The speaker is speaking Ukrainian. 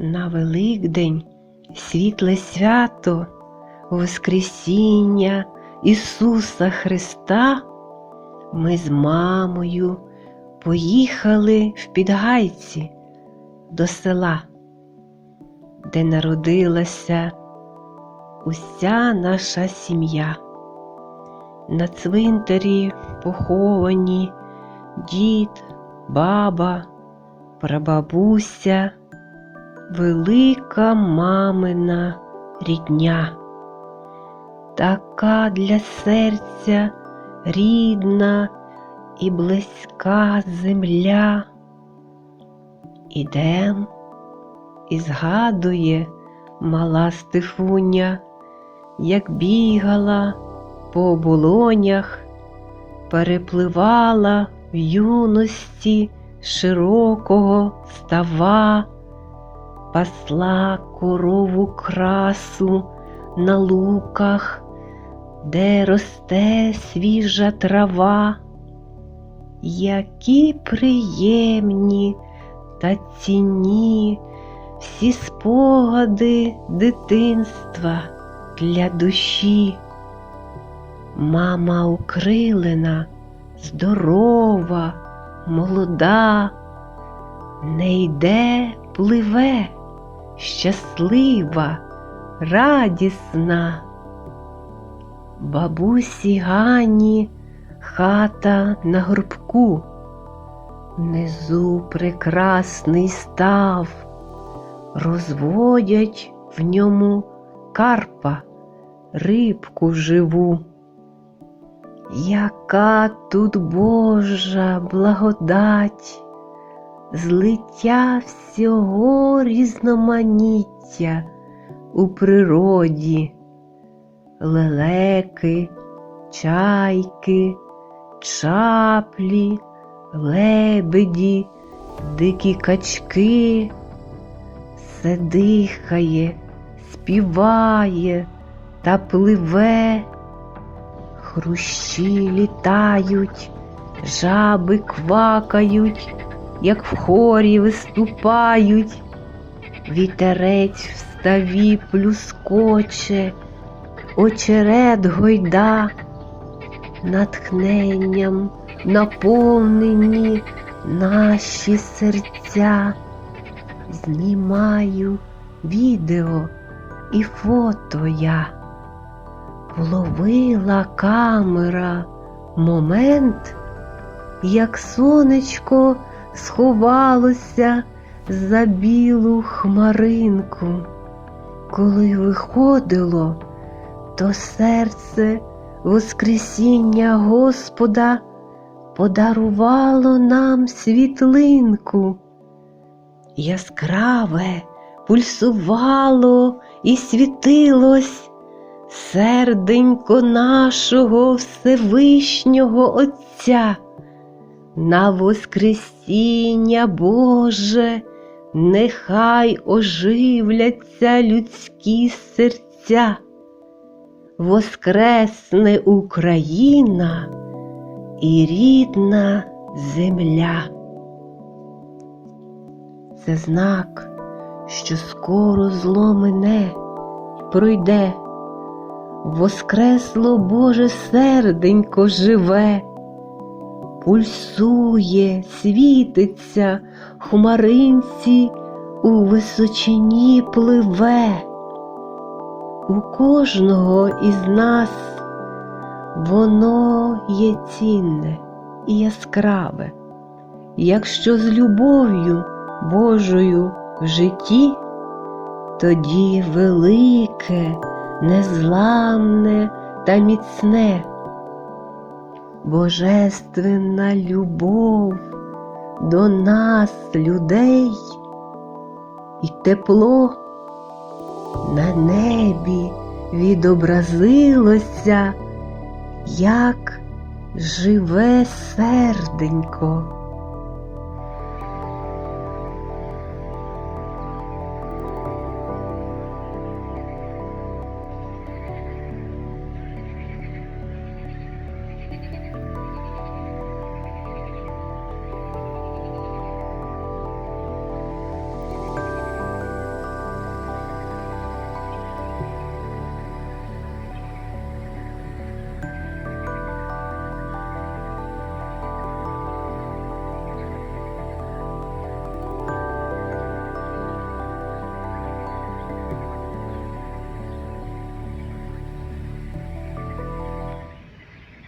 На Великдень світле свято Воскресіння Ісуса Христа ми з мамою поїхали в Підгайці до села, де народилася уся наша сім'я. На цвинтарі поховані дід, баба, прабабуся, велика мамина рідня, така для серця рідна і близька земля. Ідем і згадує мала Стефуня, як бігала по оболонях, перепливала в юності широкого става, пасла корову красу на луках, де росте свіжа трава, які приємні та цінні всі спогади дитинства для душі. Мама укрилена, здорова, молода, не йде, пливе, щаслива, радісна. Бабусі Гані хата на горбку, внизу прекрасний став, розводять в ньому карпа, рибку живу. Яка тут Божа благодать, злиття всього різноманіття у природі, лелеки, чайки, чаплі, лебеді, дикі качки, все дихає, співає та пливе. Хрущі літають, жаби квакають, як в хорі виступають, вітерець в ставі плюскоче, очерет гойда, натхненням наповнені наші серця. Знімаю відео і фото я. Вловила камера момент, як сонечко сховалося за білу хмаринку. Коли виходило, то серце Воскресіння Господа подарувало нам світлинку. Яскраве пульсувало і світилось серденько нашого Всевишнього Отця, на Воскресіння Боже, нехай оживляться людські серця, воскресне Україна і рідна земля. Це знак, що скоро зло мине, пройде. Воскресло Боже серденько живе, пульсує, світиться, хмаринці у височині пливе. У кожного із нас воно є цінне і яскраве, якщо з любов'ю Божою в житті, тоді велике незламне та міцне, божественна любов до нас, людей, і тепло на небі відобразилося, як живе серденько.